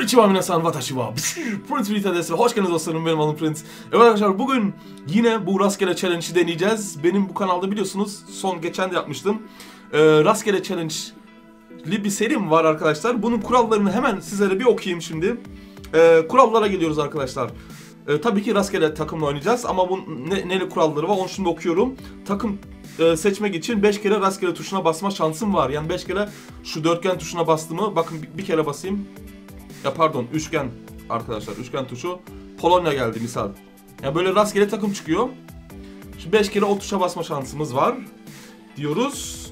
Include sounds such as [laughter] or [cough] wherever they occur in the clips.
Konnichiwa minasan watashi wa Prince Rita desu. Hoş geldiniz dostlarım benim adım Prince. Evet arkadaşlar bugün yine bu rastgele challenge'ı deneyeceğiz. Benim bu kanalda biliyorsunuz son geçen de yapmıştım. Ee, rastgele challenge'li bir serim var arkadaşlar. Bunun kurallarını hemen sizlere bir okuyayım şimdi. Ee, kurallara geliyoruz arkadaşlar. Ee, tabii ki rastgele takımla oynayacağız ama bunun ne, neli kuralları var onu şimdi okuyorum. Takım e, seçmek için 5 kere rastgele tuşuna basma şansım var. Yani 5 kere şu dörtgen tuşuna bastığımı bakın bir, bir kere basayım. Ya pardon üçgen arkadaşlar üçgen tuşu. Polonya geldi misal. Ya böyle rastgele takım çıkıyor. Şimdi 5 kere o tuşa basma şansımız var diyoruz.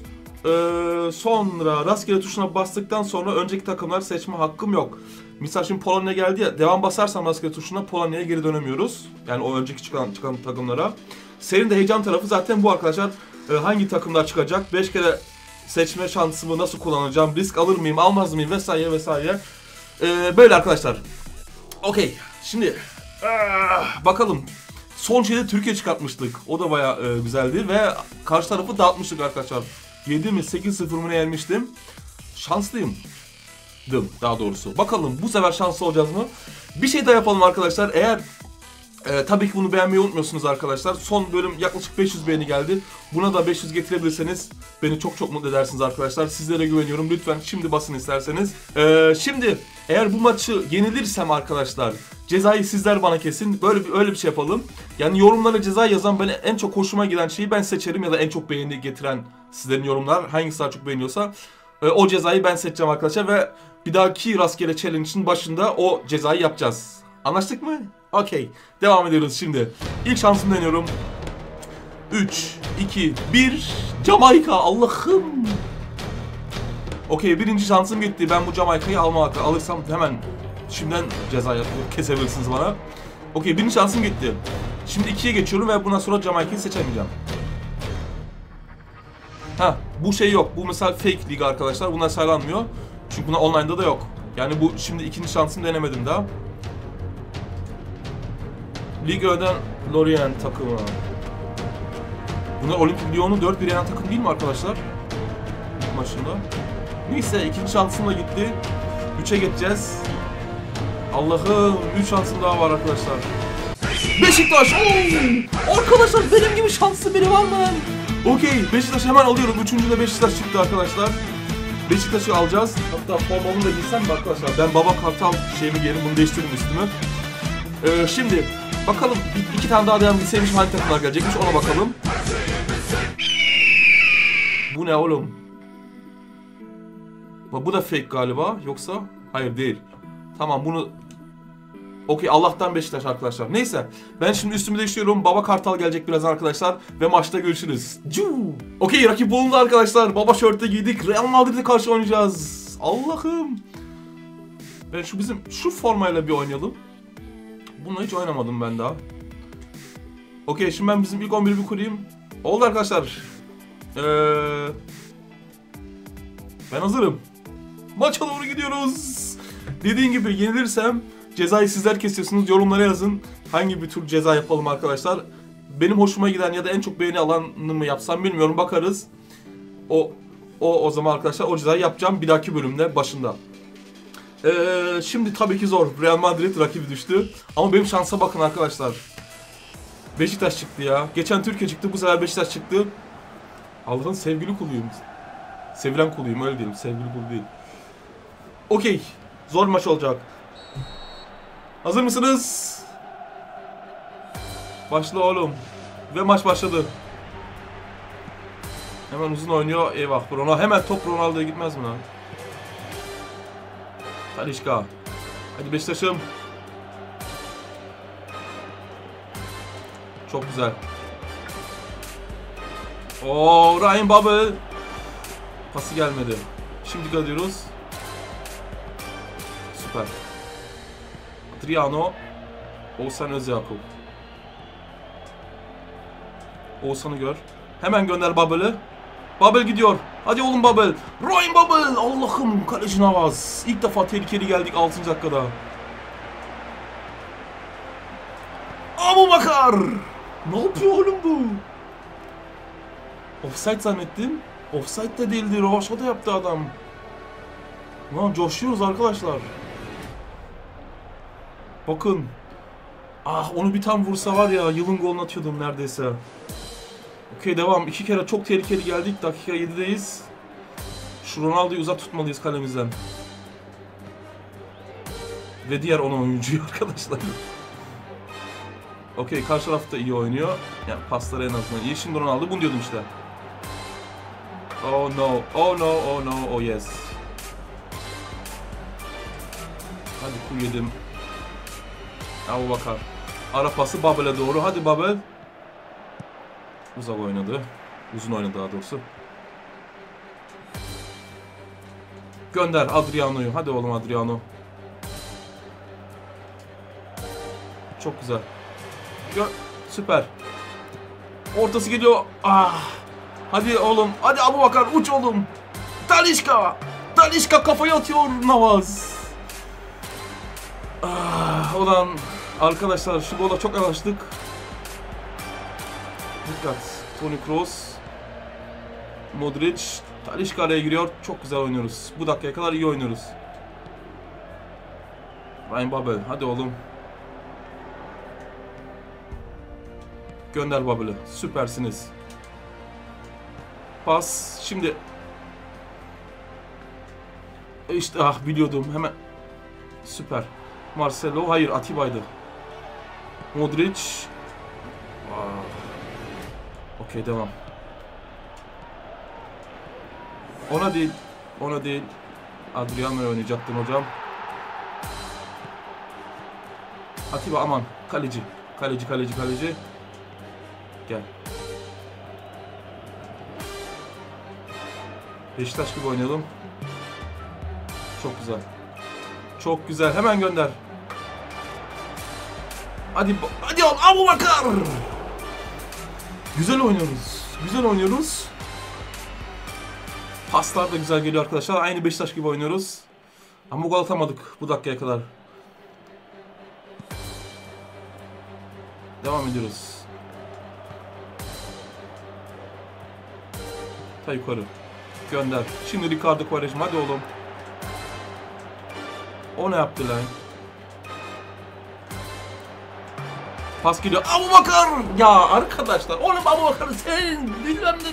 Ee, sonra rastgele tuşuna bastıktan sonra önceki takımlar seçme hakkım yok. Misal şimdi Polonya geldi ya devam basarsam rastgele tuşuna Polonya'ya geri dönemiyoruz. Yani o önceki çıkan çıkan takımlara. Senin de heyecan tarafı zaten bu arkadaşlar. Ee, hangi takımlar çıkacak? 5 kere seçme şansımı nasıl kullanacağım? Risk alır mıyım, almaz mıyım vesaire vesaire. Ee, böyle arkadaşlar. Okey. Şimdi ah, bakalım. Son şeyde Türkiye çıkartmıştık. O da baya e, güzeldi ve karşı tarafı dağıtmıştık arkadaşlar. 7 mi 8-0 mı yenmiştim. Şanslıyım. Dım daha doğrusu. Bakalım bu sefer şanslı olacağız mı? Bir şey daha yapalım arkadaşlar. Eğer ee, tabii ki bunu beğenmeyi unutmuyorsunuz arkadaşlar. Son bölüm yaklaşık 500 beğeni geldi. Buna da 500 getirebilirseniz beni çok çok mutlu edersiniz arkadaşlar. Sizlere güveniyorum. Lütfen şimdi basın isterseniz. Ee, şimdi eğer bu maçı yenilirsem arkadaşlar cezayı sizler bana kesin. Böyle bir öyle bir şey yapalım. Yani yorumlara ceza yazan beni en çok hoşuma giden şeyi ben seçerim ya da en çok beğeni getiren sizlerin yorumlar hangisi daha çok beğeniyorsa e, o cezayı ben seçeceğim arkadaşlar ve bir dahaki rastgele challenge'ın başında o cezayı yapacağız. Anlaştık mı? Okey. Devam ediyoruz şimdi. İlk şansımı deniyorum. 3, 2, 1. Jamaika. Allah'ım. Okey birinci şansım gitti. Ben bu Jamaika'yı alma hakkı alırsam hemen şimdiden ceza kesebilirsiniz bana. Okey birinci şansım gitti. Şimdi ikiye geçiyorum ve bundan sonra Jamaika'yı seçemeyeceğim. Ha bu şey yok. Bu mesela fake lig arkadaşlar. Bunlar saylanmıyor. Çünkü bunlar online'da da yok. Yani bu şimdi ikinci şansımı denemedim daha. Ligadan Lorient takımı. Bunlar Olimpik Lyon'u 4-1 yenen takım değil mi arkadaşlar? Maçında. Neyse ikinci şansım da gitti. 3'e geçeceğiz. Allah'ım 3 şansım daha var arkadaşlar. Beşiktaş! Oo! Arkadaşlar benim gibi şanslı biri var mı? Okey Beşiktaş hemen alıyorum. Üçüncü de Beşiktaş çıktı arkadaşlar. Beşiktaş'ı alacağız. Hatta formamı da giysem mi arkadaşlar? Ben Baba Kartal şeyimi giyerim bunu değiştiririm üstümü. Ee, şimdi Bakalım iki tane daha devam gitseymiş hangi takımlar gelecekmiş ona bakalım. Bu ne oğlum? Bu da fake galiba yoksa? Hayır değil. Tamam bunu Okey Allah'tan Beşiktaş arkadaşlar. Neyse ben şimdi üstümü değiştiriyorum. Baba Kartal gelecek biraz arkadaşlar. Ve maçta görüşürüz. Okey rakip bulundu arkadaşlar. Baba şörtte giydik. Real Madrid'e karşı oynayacağız. Allah'ım. Ben şu bizim şu formayla bir oynayalım. Bunu hiç oynamadım ben daha. Okey şimdi ben bizim ilk 11'i bir kurayım. Oldu arkadaşlar. Ee, ben hazırım. Maça doğru gidiyoruz. Dediğim gibi yenilirsem cezayı sizler kesiyorsunuz. Yorumlara yazın. Hangi bir tür ceza yapalım arkadaşlar. Benim hoşuma giden ya da en çok beğeni alanını mı yapsam bilmiyorum bakarız. O o o zaman arkadaşlar o cezayı yapacağım bir dahaki bölümde başında. Ee, şimdi tabii ki zor. Real Madrid rakibi düştü. Ama benim şansa bakın arkadaşlar. Beşiktaş çıktı ya. Geçen Türkiye çıktı. Bu sefer Beşiktaş çıktı. Allah'ın sevgili kuluyum. Sevilen kuluyum öyle diyelim. Sevgili kul değil. Okey. Zor maç olacak. Hazır mısınız? Başla oğlum. Ve maç başladı. Hemen uzun oynuyor. Eyvah. Ronaldo. Hemen top Ronaldo'ya gitmez mi lan? Talişka. Hadi Beşiktaş'ım. Çok güzel. Oo Ryan Bubble. Pası gelmedi. Şimdi alıyoruz. Süper. Adriano. Oğuzhan Özyakup. Oğuzhan'ı gör. Hemen gönder Bubble'ı. Bubble gidiyor. Hadi oğlum Bubble. Ryan Bubble. Allah'ım kaleci Navaz. İlk defa tehlikeli geldik 6. dakikada. Abu Bakar. Ne yapıyor oğlum bu? Offside zannettim. Offside de değildi. Rovaşa da yaptı adam. Lan coşuyoruz arkadaşlar. Bakın. Ah onu bir tam vursa var ya yılın golünü atıyordum neredeyse. Okey devam. İki kere çok tehlikeli geldik. Dakika 7'deyiz. Şu Ronaldo'yu uzak tutmalıyız kalemizden. Ve diğer 10 oyuncuyu [laughs] arkadaşlar. Okey karşı taraf da iyi oynuyor. Yani pasları en azından iyi. Şimdi Ronaldo bunu diyordum işte. Oh no, oh no, oh no, oh yes. Hadi kul yedim. Abu Bakar. Ara pası Babel'e doğru. Hadi Babel. Uzak oynadı. Uzun oynadı daha doğrusu. Gönder Adriano'yu. Hadi oğlum Adriano. Çok güzel. Gö Süper. Ortası geliyor. Ah. Hadi oğlum. Hadi Abu Bakar uç oğlum. Talişka. Talişka kafayı atıyor Navaz. Ah, ulan arkadaşlar şu gola çok yavaştık. Dikkat. Toni Kroos. Modric. Talişka araya giriyor. Çok güzel oynuyoruz. Bu dakikaya kadar iyi oynuyoruz. Ryan Babel. Hadi oğlum. Gönder Babel'i. Süpersiniz. Pas. Şimdi. İşte ah biliyordum. Hemen. Süper. Marcelo. Hayır Atiba'ydı. Modric. Ah. Okey devam. Ona değil. Ona değil. Adriano'ya oynayacaktın hocam. Atiba aman. Kaleci. Kaleci kaleci kaleci. Gel. Beşiktaş gibi oynayalım. Çok güzel. Çok güzel. Hemen gönder. Hadi hadi ol Abu Bakar. Güzel oynuyoruz. Güzel oynuyoruz. Paslar da güzel geliyor arkadaşlar. Aynı Beşiktaş gibi oynuyoruz. Ama gol atamadık bu dakikaya kadar. Devam ediyoruz. Ta yukarı. Gönder. Şimdi Ricardo Quaresma hadi oğlum. O ne yaptı lan? Pas geliyor. Abu Bakar! Ya arkadaşlar oğlum Abu Bakar sen bilmem ne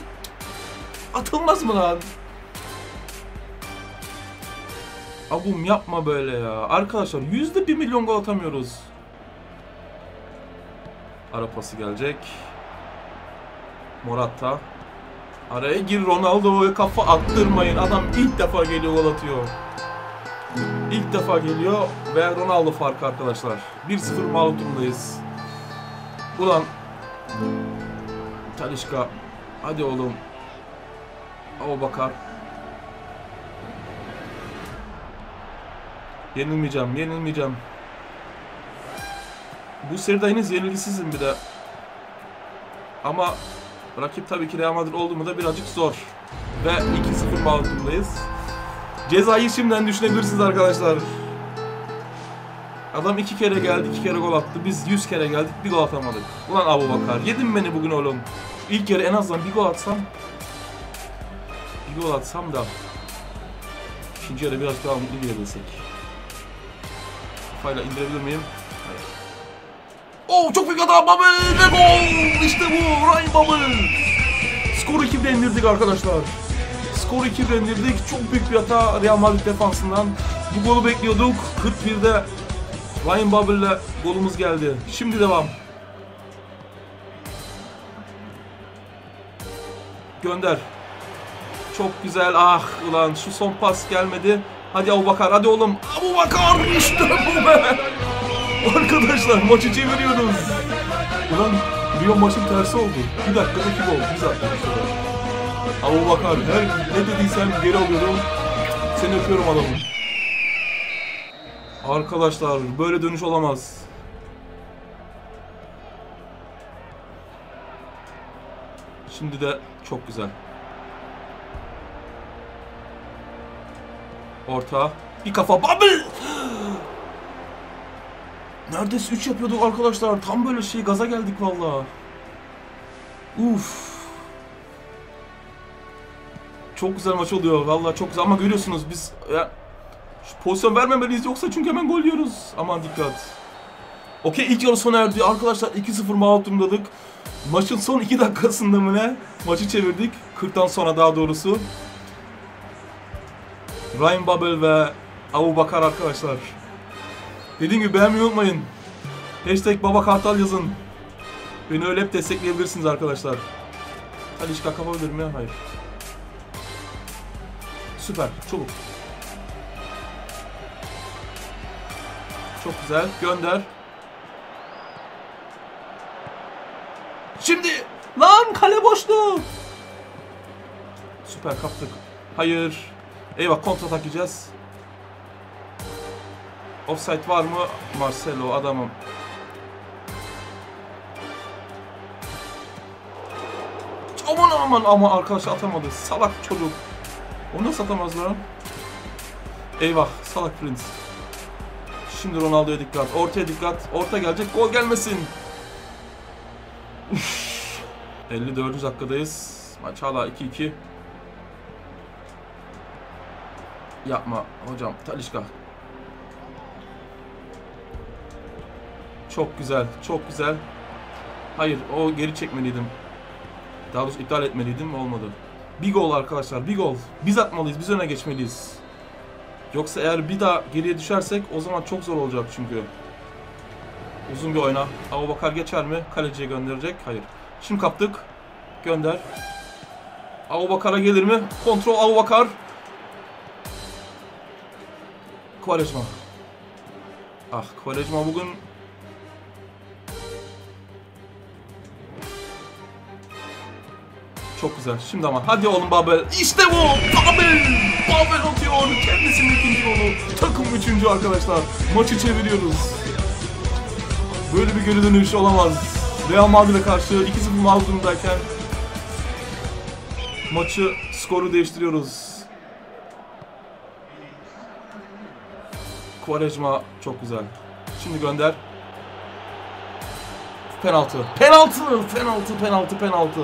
atılmaz mı lan? Abum yapma böyle ya. Arkadaşlar yüzde bir milyon gol atamıyoruz. Ara pası gelecek. Morata. Araya gir Ronaldo'ya kafa attırmayın. Adam ilk defa geliyor gol atıyor. İlk defa geliyor ve Ronaldo farkı arkadaşlar. 1-0 mağlup durumdayız. Ulan Talişka hadi oğlum. Abu Bakar. Yenilmeyeceğim, yenilmeyeceğim. Bu seride henüz yenilgisizim bir de. Ama rakip tabii ki Real Madrid oldu mu da birazcık zor. Ve 2-0 mağlup durumdayız. Cezayı şimdiden düşünebilirsiniz arkadaşlar. Adam iki kere geldi, iki kere gol attı. Biz 100 kere geldik, bir gol atamadık. Ulan Abu Bakar, yedin beni bugün oğlum. İlk yarı en azından bir gol atsam. Bir gol atsam da. İkinci yarı biraz daha mutlu girebilsek. Kafayla indirebilir miyim? Hayır. Çok büyük hata Babel ve gol! İşte bu Ryan Babel. Skoru 2'de indirdik arkadaşlar. Skoru 2'de indirdik. Çok büyük bir hata Real Madrid defansından. Bu golü bekliyorduk. 41'de Ryan Babel'le golümüz geldi. Şimdi devam. Gönder. Çok güzel. Ah ulan şu son pas gelmedi. Hadi Abu Bakar. Hadi oğlum. Abu Bakar işte bu be. [laughs] Arkadaşlar maçı çeviriyoruz. Ulan Rio maçın tersi oldu. Bir dakikada iki gol. Biz attık işte. Abu Bakar her ne dediysem geri alıyorum. Seni öpüyorum adamım. Arkadaşlar böyle dönüş olamaz. Şimdi de çok güzel. Orta. Bir kafa. Babel! Neredeyse 3 yapıyorduk arkadaşlar. Tam böyle şey gaza geldik valla. Uf. Çok güzel maç oluyor valla çok güzel ama görüyorsunuz biz ya, şu pozisyon vermemeliyiz yoksa çünkü hemen gol yiyoruz. Aman dikkat. Okey ilk yarı sona erdi. Arkadaşlar 2-0 mağlup durumdadık. Maçın son 2 dakikasında mı ne? Maçı çevirdik. 40'tan sonra daha doğrusu. Ryan Babel ve Abu Bakar arkadaşlar. Dediğim gibi beğenmeyi unutmayın. Hashtag Baba Kartal yazın. Beni öyle hep destekleyebilirsiniz arkadaşlar. Hadi hiç kapabilir mi? Hayır. Süper. Çabuk. Çok güzel. Gönder. Şimdi. Lan kale boşluğu. Süper kaptık. Hayır. Eyvah kontratak yiyeceğiz. Offside var mı? Marcelo adamım. Aman aman ama arkadaş atamadı. Salak çocuk. Onu nasıl atamaz? Eyvah salak Prince. Şimdi Ronaldo'ya dikkat. Ortaya dikkat. Orta gelecek. Gol gelmesin. Üf. 54. dakikadayız. Maç hala 2-2. Yapma hocam. Talişka. Çok güzel. Çok güzel. Hayır o geri çekmeliydim. Daha doğrusu iptal etmeliydim olmadı. Bir gol arkadaşlar bir gol. Biz atmalıyız biz öne geçmeliyiz. Yoksa eğer bir daha geriye düşersek o zaman çok zor olacak çünkü. Uzun bir oyna. Abubakar geçer mi? Kaleciye gönderecek. Hayır. Şimdi kaptık. Gönder. Abubakar'a gelir mi? Kontrol Abubakar. Quaresma. Ah Quaresma bugün Çok güzel. Şimdi ama hadi oğlum Babel. İşte bu. Babel. Babel atıyor. Kendisinin ikinci golü. Takım üçüncü arkadaşlar. Maçı çeviriyoruz. Böyle bir geri dönüş olamaz. Real Madrid'e karşı 2-0 mağlup durumdayken maçı skoru değiştiriyoruz. Quaresma çok güzel. Şimdi gönder. Penaltı. Penaltı. Penaltı. Penaltı. Penaltı.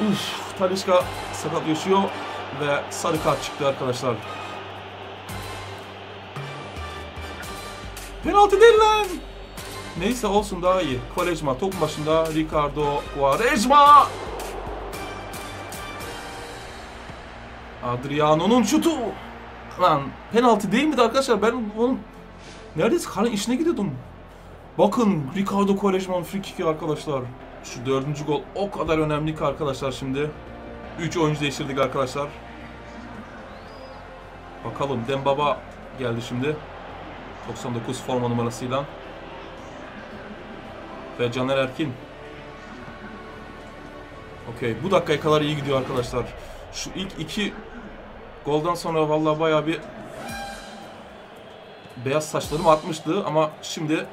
Uf, Talişka sakat yaşıyor ve sarı kart çıktı arkadaşlar. Penaltı değil lan. Neyse olsun daha iyi. Quaresma top başında Ricardo Quaresma. Adriano'nun şutu. Lan penaltı değil miydi arkadaşlar? Ben onun neredeyse kalenin içine gidiyordum. Bakın Ricardo Quaresma'nın free kick'i arkadaşlar. Şu dördüncü gol o kadar önemli ki arkadaşlar şimdi. 3 oyuncu değiştirdik arkadaşlar. Bakalım Dembaba geldi şimdi. 99 forma numarasıyla. Ve Caner Erkin. Okey bu dakikaya kadar iyi gidiyor arkadaşlar. Şu ilk iki goldan sonra vallahi bayağı bir beyaz saçlarım atmıştı ama şimdi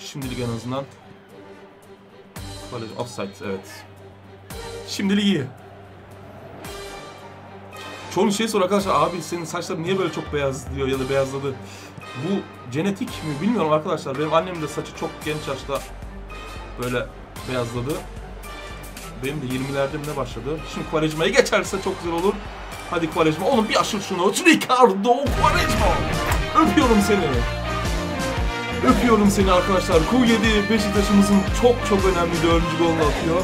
şimdilik en azından College offside evet. Şimdilik iyi. Çoğu şey sor arkadaşlar abi senin saçların niye böyle çok beyaz diyor ya da beyazladı. Bu genetik mi bilmiyorum arkadaşlar. Benim annem de saçı çok genç yaşta böyle beyazladı. Benim de 20'lerde mi ne başladı. Şimdi Quaresma'ya geçerse çok güzel olur. Hadi Quaresma oğlum bir aşır şunu. Ricardo Quaresma. Öpüyorum seni. Öpüyorum seni arkadaşlar. Q7 Beşiktaş'ımızın çok çok önemli dördüncü golünü atıyor.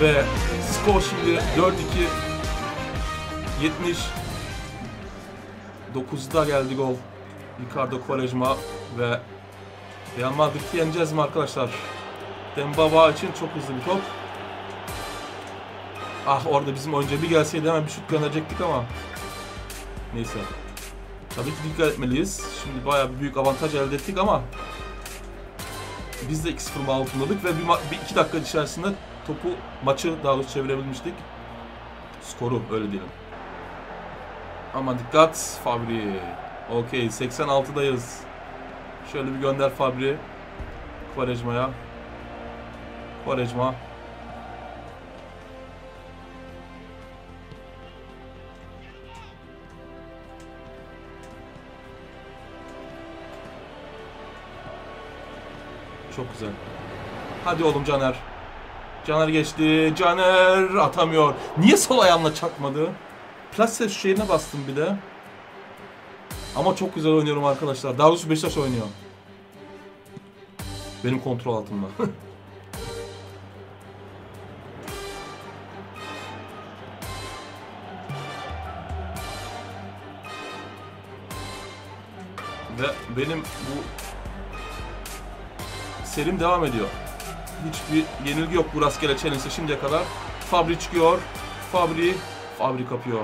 Ve skor şimdi 4-2 70 9'da geldi gol. Ricardo Quaresma ve Real Madrid'i yeneceğiz mi arkadaşlar? Dembaba için çok hızlı bir top. Ah orada bizim oyuncu bir gelseydi hemen bir şut gönderecektik ama. Neyse. Tabii ki dikkat etmeliyiz. Şimdi bayağı bir büyük avantaj elde ettik ama biz de 2-0 mağluplandık ve bir, bir iki dakika içerisinde topu maçı daha doğrusu çevirebilmiştik. Skoru öyle diyelim. Ama dikkat Fabri. Okey 86'dayız. Şöyle bir gönder Fabri. Quaresma'ya. Quaresma. Çok güzel. Hadi oğlum Caner. Caner geçti. Caner atamıyor. Niye sol ayağımla çakmadı? Plase şeyine bastım bir de. Ama çok güzel oynuyorum arkadaşlar. Daha doğrusu Beşiktaş oynuyor. Benim kontrol altımda. [laughs] Ve benim bu serim devam ediyor. Hiçbir yenilgi yok bu rastgele challenge'de şimdiye kadar. Fabri çıkıyor. Fabri, Fabri kapıyor.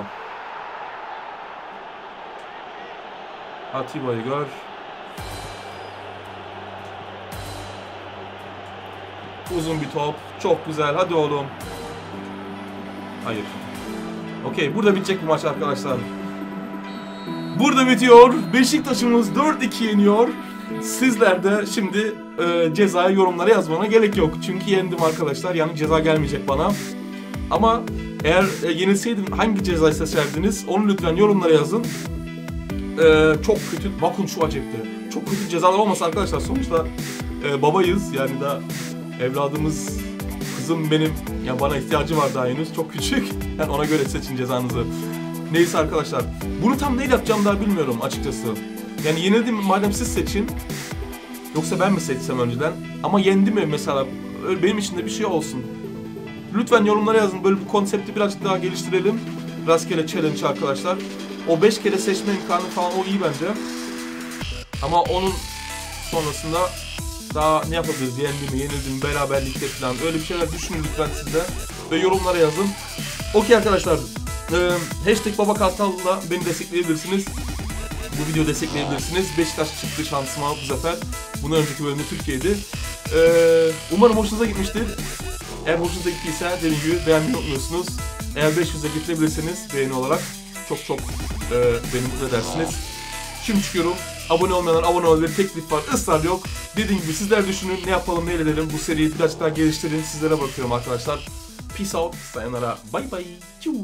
Atiba'yı gör. Uzun bir top. Çok güzel. Hadi oğlum. Hayır. Okey. Burada bitecek bu maç arkadaşlar. Burada bitiyor. Beşiktaş'ımız 4-2 yeniyor. Sizler de şimdi e, cezaya yorumlara yazmana gerek yok. Çünkü yendim arkadaşlar. Yani ceza gelmeyecek bana. Ama eğer e, yenilseydim hangi cezayı seçerdiniz? Onu lütfen yorumlara yazın. E, çok kötü, bakın şu acepti. Çok kötü cezalar olmasa arkadaşlar sonuçta e, babayız. Yani da evladımız, kızım benim. Ya bana ihtiyacı var daha henüz. Çok küçük. [laughs] Yani ona göre seçin cezanızı. Neyse arkadaşlar. Bunu tam neyle yapacağım daha bilmiyorum açıkçası. Yani yenildim madem siz seçin. Yoksa ben mi seçsem önceden? Ama yendi mi mesela? Benim için de bir şey olsun. Lütfen yorumlara yazın. Böyle bir konsepti birazcık daha geliştirelim. Rastgele challenge arkadaşlar. O 5 kere seçme imkanı falan o iyi bence. Ama onun sonrasında daha ne yapabiliriz? Yendi mi, yenildi mi, beraberlikte falan. Öyle bir şeyler düşünün lütfen siz de. Ve yorumlara yazın. Okey arkadaşlar. Ee, hashtag Baba beni destekleyebilirsiniz. Bu videoyu destekleyebilirsiniz. Beşiktaş çıktı şansıma bu sefer. Bundan önceki bölümde Türkiye'ydi. Ee, umarım hoşunuza gitmiştir. Eğer hoşunuza gittiyse dediğim gibi beğenmeyi unutmuyorsunuz. Eğer 500'e getirebilirseniz beğeni olarak çok çok e, beni mutlu edersiniz. Şimdi çıkıyorum. Abone olmayanlar abone olabilir. Teklif var, ısrar yok. Dediğim gibi sizler düşünün ne yapalım ne edelim. Bu seriyi birazcık daha geliştirin. Sizlere bakıyorum arkadaşlar. Peace out. Sayonara. Bye bye. Çuu.